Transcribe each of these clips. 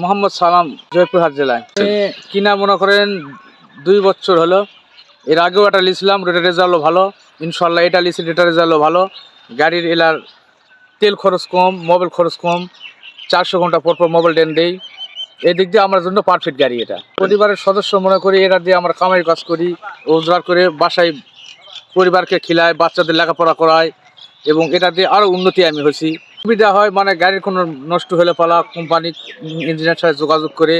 মোহাম্মদ সালাম, জয়পুরহাট জেলায়। কিনা মনে করেন? দুই বছর হলো। এর আগেও একটা লিছিলাম ওটার রেজাল্টও ভালো। ইনশাল্লাহ এটা লিছি এটার রেজাল্টও ভালো। গাড়ির এলার তেল খরচ কম মোবাইল খরচ কম। চারশো ঘণ্টা পর পর মোবাইল ডেন দেই। এই দিক দিয়ে আমার জন্য পারফেক্ট গাড়ি এটা। পরিবারের সদস্য মনে করি এটা দিয়ে আমরা কামাই কাজ করি, রোজগার করে বাসায় পরিবারকে খিলায়, বাচ্চাদের লেখাপড়া করায়, এবং এটা দিয়ে আরও উন্নতি আমি হয়েছি। সুবিধা হয় মানে গাড়ির কোনো নষ্ট হলে পালা কোম্পানি ইঞ্জিনিয়ার সাথে যোগাযোগ করে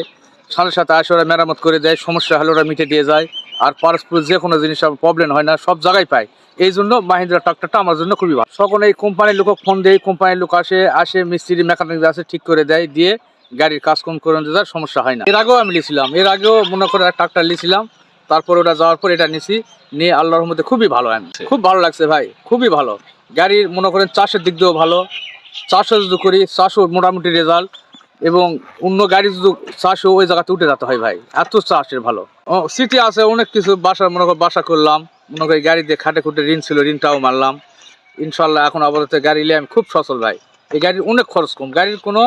সাথে সাথে আসে ওরা মেরামত করে দেয় সমস্যা হলে ওরা মিটে দিয়ে যায়। আর পারস্পর যে কোনো জিনিস প্রবলেম হয় না সব জায়গায় পায়। এই জন্য মাহিন্দ্রা ট্রাক্টরটা আমার জন্য খুবই ভালো। সকল এই কোম্পানির লোক ফোন দেয় কোম্পানির লোক আসে আসে মিস্ত্রি মেকানিক আসে ঠিক করে দেয় দিয়ে গাড়ির কাজকর্ম করে দিতে যায়, সমস্যা হয় না। এর আগেও আমি লিছিলাম এর আগেও মনে করে ট্রাক্টর লিছিলাম তারপর ওটা যাওয়ার পর এটা নিছি নিয়ে আল্লাহর মধ্যে খুবই ভালো আমি খুব ভালো লাগছে ভাই খুবই ভালো। গাড়ির মনে করেন চাষের দিক দিয়েও ভালো চাষও যদি করি চাষও মোটামুটি রেজাল্ট এবং অন্য গাড়ি যদি চাষও ওই জায়গাতে উঠে যেতে হয় ভাই। এত চাষের ভালো। ও সিটি আছে, অনেক কিছু বাসা, মনে কর বাসা করলাম, মনে করি গাড়ি দিয়ে খাটে খুঁটে ঋণ ছিল, ঋণটাও মারলাম। ইনশাল্লাহ এখন আপাতত গাড়ি নিয়ে আমি খুব সচল ভাই। এই গাড়ির অনেক খরচ কম। গাড়ির কোনো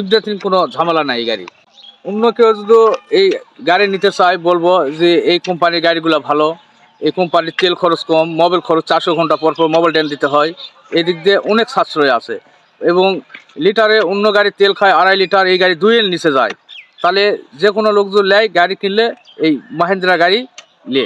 ইবদাতিন কোনো ঝামেলা নাই এই গাড়ি। অন্য কেউ যদি এই গাড়ি নিতে চায়, বলব যে এই কোম্পানির গাড়িগুলো ভালো। এই কোম্পানির তেল খরচ কম মোবাইল খরচ চারশো ঘণ্টা পর পর মোবাইল ডেন দিতে হয়। এদিক দিয়ে অনেক সাশ্রয় আছে। এবং লিটারে অন্য গাড়ি তেল খায় আড়াই লিটার, এই গাড়ি দুইয়ের নিচে যায়। তাহলে যে কোনো লোকজন নেয়, গাড়ি কিনলে এই মাহেন্দ্রা গাড়ি লে